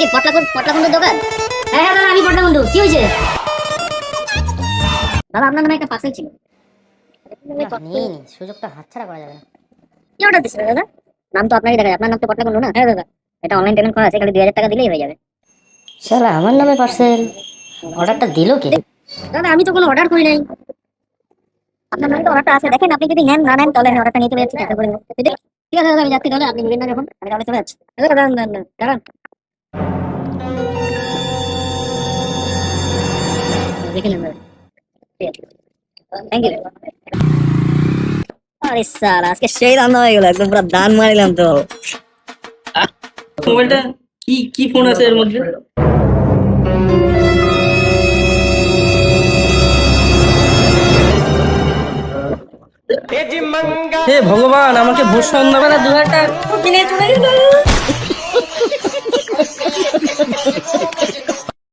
কি পটলা পটলা বন্ধুর দোকান? হ্যাঁ হ্যাঁ দাদা আমি পটলা বন্ধু কি হয়েছে? দাদা আপনার নামে একটা পার্সেল ছিল। নিয়ে নি সুযোগটা হাতছাড়া করা যাবে না। কি অর্ডার দিচ্ছেন দাদা? নাম তো আপনারই দেখা আপনার নাম তো পটলা বন্ধু না? হ্যাঁ দাদা। এটা অনলাইন পেমেন্ট করা আছে খালি দুই হাজার টাকা দিলেই হয়ে যাবে। শালা আমার নামে পার্সেল অর্ডারটা দিল কে? দাদা আমি তো কোনো অর্ডার করি নাই। আপনার নামে তো অর্ডারটা আছে। দেখেন আপনি যদি নেন না নেন তাহলে অর্ডারটা নিয়ে চলে যাচ্ছি যদি- ঠিক আছে দাদা আমি যাচ্ছি তাহলে আপনি নেবেন না যখন আমি তাহলে চলে যাচ্ছি। দাদা দাঁড়ান দাঁড়ান। দেখে নেন থ্যাংক ইউ আরে স্যার আজকে সেই রান্না হয়ে গেল একদম পুরো দান মারিলাম তো। মোবাইলটা কি কি ফোন আছে এর মধ্যে? হে ভগবান আমাকে ভোর সন্ধ্যাবেলা দু হাজার টাকা কিনে চলে গেল।